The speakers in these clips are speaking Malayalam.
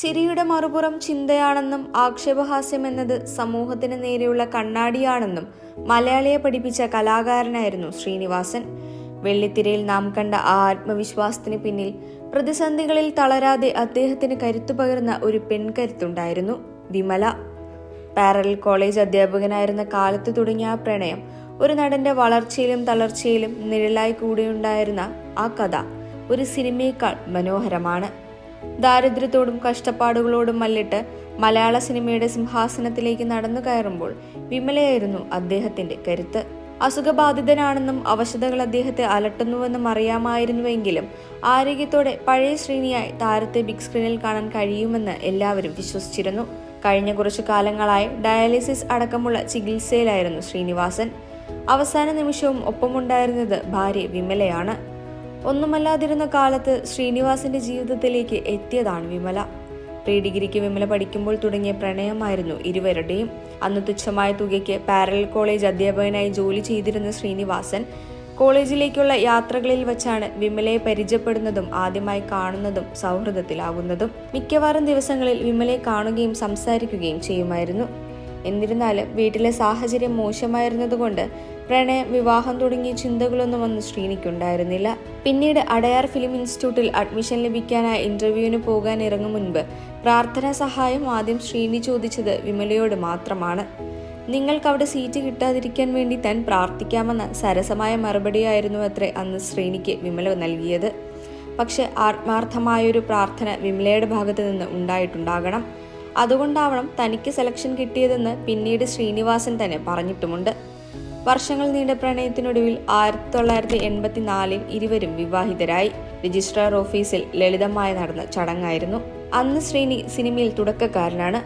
ചിരിയുടെ മറുപുറം ചിന്തയാണെന്നും ആക്ഷേപഹാസ്യം എന്നത് സമൂഹത്തിന് നേരെയുള്ള കണ്ണാടിയാണെന്നും മലയാളിയെ പഠിപ്പിച്ച കലാകാരനായിരുന്നു ശ്രീനിവാസൻ. വെള്ളിത്തിരയിൽ നാം കണ്ട ആ ആത്മവിശ്വാസത്തിന് പിന്നിൽ പ്രതിസന്ധികളിൽ തളരാതെ അദ്ദേഹത്തിന് കരുത്തു പകർന്ന ഒരു പെൺകരുത്തുണ്ടായിരുന്നു വിമല. പാരലൽ കോളേജ് അധ്യാപകനായിരുന്ന കാലത്ത് തുടങ്ങിയ ആ പ്രണയം ഒരു നടന്റെ വളർച്ചയിലും തളർച്ചയിലും നിഴലായി കൂടെയുണ്ടായിരുന്ന ആ കഥ ഒരു സിനിമയേക്കാൾ മനോഹരമാണ്. ദാരിദ്ര്യത്തോടും കഷ്ടപ്പാടുകളോടും മല്ലിട്ട് മലയാള സിനിമയുടെ സിംഹാസനത്തിലേക്ക് നടന്നു കയറുമ്പോൾ വിമലയായിരുന്നു അദ്ദേഹത്തിന്റെ കരുത്ത്. അസുഖബാധിതനാണെന്നും അവശതകൾ അദ്ദേഹത്തെ അലട്ടുന്നുവെന്നും അറിയാമായിരുന്നുവെങ്കിലും ആരോഗ്യത്തോടെ പഴയ ശ്രേണിയായി താരത്തെ ബിഗ് സ്ക്രീനിൽ കാണാൻ കഴിയുമെന്ന് എല്ലാവരും വിശ്വസിച്ചിരുന്നു. കഴിഞ്ഞ കുറച്ചു കാലങ്ങളായി ഡയാലിസിസ് അടക്കമുള്ള ചികിത്സയിലായിരുന്നു ശ്രീനിവാസൻ. അവസാന നിമിഷവും ഒപ്പമുണ്ടായിരുന്നത് ഭാര്യ വിമലയാണ്. ഒന്നുമല്ലാതിരുന്ന കാലത്ത് ശ്രീനിവാസിന്റെ ജീവിതത്തിലേക്ക് എത്തിയതാണ് വിമല. പ്രീ ഡിഗ്രിക്ക് വിമല പഠിക്കുമ്പോൾ തുടങ്ങിയ പ്രണയമായിരുന്നു ഇരുവരുടെയും. അന്ന് തുച്ഛമായ തുകയ്ക്ക് പാരലൽ കോളേജ് അധ്യാപകനായി ജോലി ചെയ്തിരുന്ന ശ്രീനിവാസൻ കോളേജിലേക്കുള്ള യാത്രകളിൽ വച്ചാണ് വിമലയെ പരിചയപ്പെടുന്നതും ആദ്യമായി കാണുന്നതും സൗഹൃദത്തിലാകുന്നതും മിക്കവാറും ദിവസങ്ങളിൽ വിമലയെ കാണുകയും സംസാരിക്കുകയും ചെയ്യുമായിരുന്നു. എന്നിരുന്നാലും വീട്ടിലെ സാഹചര്യം മോശമായിരുന്നതുകൊണ്ട് പ്രണയം വിവാഹം തുടങ്ങിയ ചിന്തകളൊന്നും അന്ന് ശ്രീനിക്കുണ്ടായിരുന്നില്ല. പിന്നീട് അടയാർ ഫിലിം ഇൻസ്റ്റിറ്റ്യൂട്ടിൽ അഡ്മിഷൻ ലഭിക്കാനായി ഇന്റർവ്യൂവിന് പോകാൻ ഇറങ്ങും മുൻപ് പ്രാർത്ഥനാ സഹായം ആദ്യം ശ്രീനി ചോദിച്ചത് വിമലയോട് മാത്രമാണ്. നിങ്ങൾക്ക് അവിടെ സീറ്റ് കിട്ടാതിരിക്കാൻ വേണ്ടി താൻ പ്രാർത്ഥിക്കാമെന്ന സരസമായ മറുപടിയായിരുന്നു അത്രേ അന്ന് ശ്രീനിക്ക് വിമല നൽകിയത്. പക്ഷെ ആത്മാർത്ഥമായൊരു പ്രാർത്ഥന വിമലയുടെ ഭാഗത്ത് നിന്ന് ഉണ്ടായിട്ടുണ്ടാകണം. അതുകൊണ്ടാവണം തനിക്ക് സെലക്ഷൻ കിട്ടിയതെന്ന് പിന്നീട് ശ്രീനിവാസൻ തന്നെ പറഞ്ഞിട്ടുമുണ്ട്. വർഷങ്ങൾ നീണ്ട പ്രണയത്തിനൊടുവിൽ ആയിരത്തി തൊള്ളായിരത്തി എൺപത്തിനാലിൽ ഇരുവരും വിവാഹിതരായി. രജിസ്ട്രാർ ഓഫീസിൽ ലളിതമായി നടന്ന ചടങ്ങായിരുന്നു. അന്ന് ശ്രീനി സിനിമയിൽ തുടക്കക്കാരനാണ്.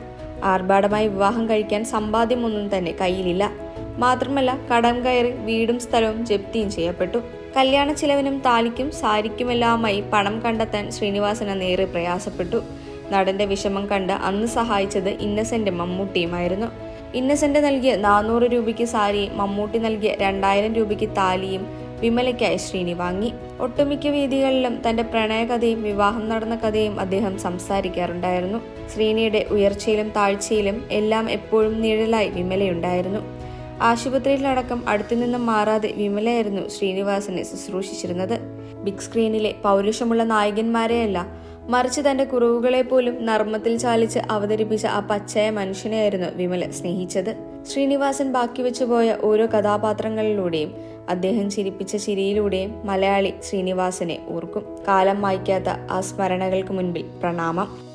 ആർഭാടമായി വിവാഹം കഴിക്കാൻ സമ്പാദ്യമൊന്നും തന്നെ കയ്യിലില്ല. മാത്രമല്ല കടം കയറി വീടും സ്ഥലവും ജപ്തിയും ചെയ്യപ്പെട്ടു. കല്യാണ ചിലവിനും താലിക്കും സാരിക്കുമെല്ലാമായി പണം കണ്ടെത്താൻ ശ്രീനിവാസൻ നേരെ പ്രയാസപ്പെട്ടു. നടന്റെ വിഷമം കണ്ട് അന്ന് സഹായിച്ചത് ഇന്നസെന്റ് മമ്മൂട്ടിയുമായിരുന്നു. ഇന്നസെന്റ് നൽകിയ നാനൂറ് രൂപയ്ക്ക് സാരിയും മമ്മൂട്ടി നൽകിയ രണ്ടായിരം രൂപയ്ക്ക് താലിയും വിമലയ്ക്കായി ശ്രീനി വാങ്ങി. ഒട്ടുമിക്ക വേദികളിലും തന്റെ പ്രണയകഥയും വിവാഹം നടന്ന കഥയും അദ്ദേഹം സംസാരിക്കാറുണ്ടായിരുന്നു. ശ്രീനിയുടെ ഉയർച്ചയിലും താഴ്ചയിലും എല്ലാം എപ്പോഴും നിഴലായി വിമലയുണ്ടായിരുന്നു. ആശുപത്രിയിലടക്കം അടുത്തുനിന്നും മാറാതെ വിമലയായിരുന്നു ശ്രീനിവാസനെ ശുശ്രൂഷിച്ചിരുന്നത്. ബിഗ് സ്ക്രീനിലെ പൗരുഷമുള്ള നായകന്മാരെയല്ല മറിച്ച് തന്റെ കുറവുകളെ പോലും നർമ്മത്തിൽ ചാലിച്ച് അവതരിപ്പിച്ച ആ പച്ചയ മനുഷ്യനെയായിരുന്നു വിമല സ്നേഹിച്ചത്. ശ്രീനിവാസൻ ബാക്കി വെച്ചുപോയ ഓരോ കഥാപാത്രങ്ങളിലൂടെയും അദ്ദേഹം ചിരിപ്പിച്ച ചിരിയിലൂടെയും മലയാളി ശ്രീനിവാസനെ ഓർക്കും. കാലം മായ്ക്കാത്ത ആ സ്മരണകൾക്ക് മുൻപിൽ പ്രണാമം.